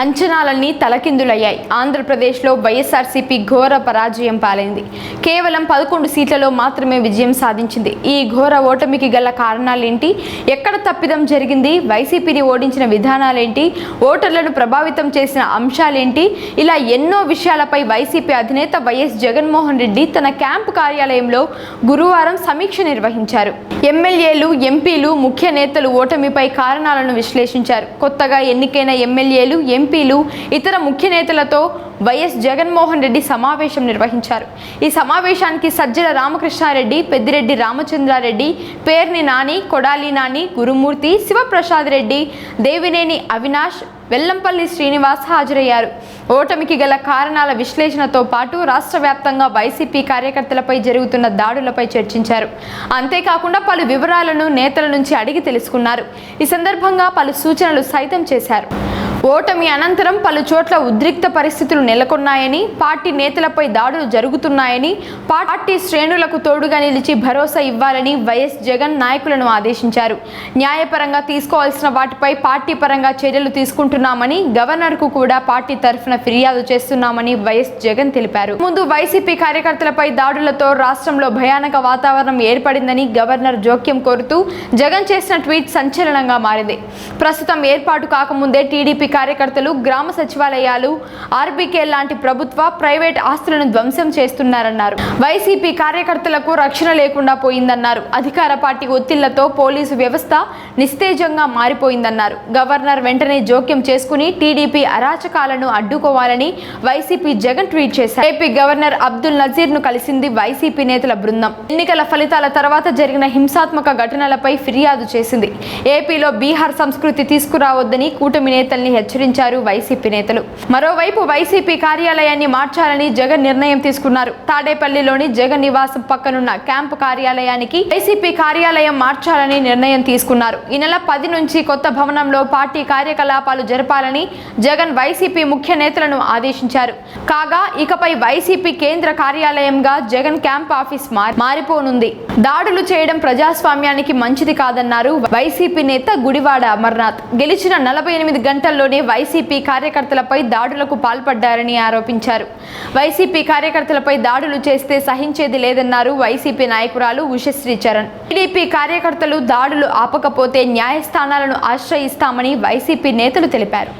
అంచనాలన్నీ తలకిందులయ్యాయి. ఆంధ్రప్రదేశ్లో వైఎస్ఆర్సీపీ ఘోర పరాజయం పాలైంది. కేవలం పదకొండు సీట్లలో మాత్రమే విజయం సాధించింది. ఈ ఘోర ఓటమికి గల కారణాలేంటి? ఎక్కడ తప్పిదం జరిగింది? వైసీపీని ఓడించిన విధానాలేంటి? ఓటర్లను ప్రభావితం చేసిన అంశాలేంటి? ఇలా ఎన్నో విషయాలపై వైసీపీ అధినేత వైఎస్ జగన్మోహన్ రెడ్డి తన క్యాంపు కార్యాలయంలో గురువారం సమీక్ష నిర్వహించారు. ఎమ్మెల్యేలు ఎంపీలు ముఖ్య నేతలు ఓటమిపై కారణాలను విశ్లేషించారు. కొత్తగా ఎన్నికైన ఎమ్మెల్యేలు ఎంపీలు ఇతర ముఖ్య నేతలతో వైఎస్ జగన్మోహన్ రెడ్డి సమావేశం నిర్వహించారు. ఈ సమావేశానికి సజ్జల రామకృష్ణారెడ్డి పెద్దిరెడ్డి రామచంద్రారెడ్డి పేర్ని నాని కొడాలి నాని గురుమూర్తి శివప్రసాద్ రెడ్డి దేవినేని అవినాష్ వెల్లంపల్లి శ్రీనివాస్ హాజరయ్యారు. ఓటమికి గల కారణాల విశ్లేషణతో పాటు రాష్ట్ర వ్యాప్తంగా వైసీపీ కార్యకర్తలపై జరుగుతున్న దాడులపై చర్చించారు. అంతేకాకుండా పలు వివరాలను నేతల నుంచి అడిగి తెలుసుకున్నారు. ఈ సందర్భంగా పలు సూచనలు సైతం చేశారు. ఓటమి అనంతరం పలు చోట్ల ఉద్రిక్త పరిస్థితులు నెలకొన్నాయని పార్టీ నేతలపై దాడులు జరుగుతున్నాయని పార్టీ శ్రేణులకు తోడుగా నిలిచి భరోసా ఇవ్వాలని వైఎస్ జగన్ నాయకులను ఆదేశించారు. న్యాయపరంగా తీసుకోవాల్సిన వాటిపై పార్టీ పరంగా చర్యలు తీసుకుంటున్నామని గవర్నర్కు కూడా పార్టీ తరఫున ఫిర్యాదు చేస్తున్నామని వైఎస్ జగన్ తెలిపారు. ముందు వైసీపీ కార్యకర్తలపై దాడులతో రాష్ట్రంలో భయానక వాతావరణం ఏర్పడిందని గవర్నర్ జోక్యం కోరుతూ జగన్ చేసిన ట్వీట్ సంచలనంగా మారింది. ప్రస్తుతం ఏర్పాటు కాకముందే టీడీపీ కార్యకర్తలు గ్రామ సచివాలయాలు ఆర్బీకే లాంటి ప్రభుత్వ ప్రైవేట్ ఆస్తులను ధ్వంసం చేస్తున్నారన్నారు. వైసీపీ కార్యకర్తలకు రక్షణ లేకుండా పోయిందన్నారు. అధికార పార్టీ ఒత్తిళ్ళతో పోలీసు వ్యవస్థ నిస్తేజంగా మారిపోయిందన్నారు. గవర్నర్ వెంటనే జోక్యం చేసుకుని టీడీపీ అరాచకాలను అడ్డుకోవాలని వైసీపీ జగన్ ట్వీట్ చేశారు. ఏపీ గవర్నర్ అబ్దుల్ నజీర్ను కలిసింది వైసీపీ నేతల బృందం. ఎన్నికల ఫలితాల తర్వాత జరిగిన హింసాత్మక ఘటనలపై ఫిర్యాదు చేసింది. ఏపీలో బీహార్ సంస్కృతి తీసుకురావద్దని కూటమి నేతల్ని హెచ్చరించారు వైసీపీ నేతలు. మరోవైపు వైసీపీ కార్యాలయాన్ని మార్చాలని జగన్ నిర్ణయం తీసుకున్నారు. తాడేపల్లిలోని జగన్ నివాసం పక్కనున్న క్యాంపు కార్యాలయానికి వైసీపీ కార్యాలయం మార్చాలని నిర్ణయం తీసుకున్నారు. ఈ నెల పది నుంచి కొత్త భవనంలో పార్టీ కార్యకలాపాలు జరపాలని జగన్ వైసీపీ ముఖ్య నేతలను ఆదేశించారు. కాగా ఇకపై వైసీపీ కేంద్ర కార్యాలయంగా జగన్ క్యాంప్ ఆఫీస్ మారిపోనుంది. దాడులు చేయడం ప్రజాస్వామ్యానికి మంచిది కాదన్నారు వైసీపీ నేత గుడివాడ అమర్నాథ్. గెలిచిన నలభై ఎనిమిది గంటల్లోనే వైసీపీ కార్యకర్తలపై దాడులకు పాల్పడ్డారని ఆరోపించారు. వైసీపీ కార్యకర్తలపై దాడులు చేస్తే సహించేది లేదన్నారు వైసీపీ నాయకురాలు ఉషశ్రీ చరణ్. టీడీపీ కార్యకర్తలు దాడులు ఆపకపోతే న్యాయస్థానాలను ఆశ్రయిస్తామని వైసీపీ నేతలు తెలిపారు.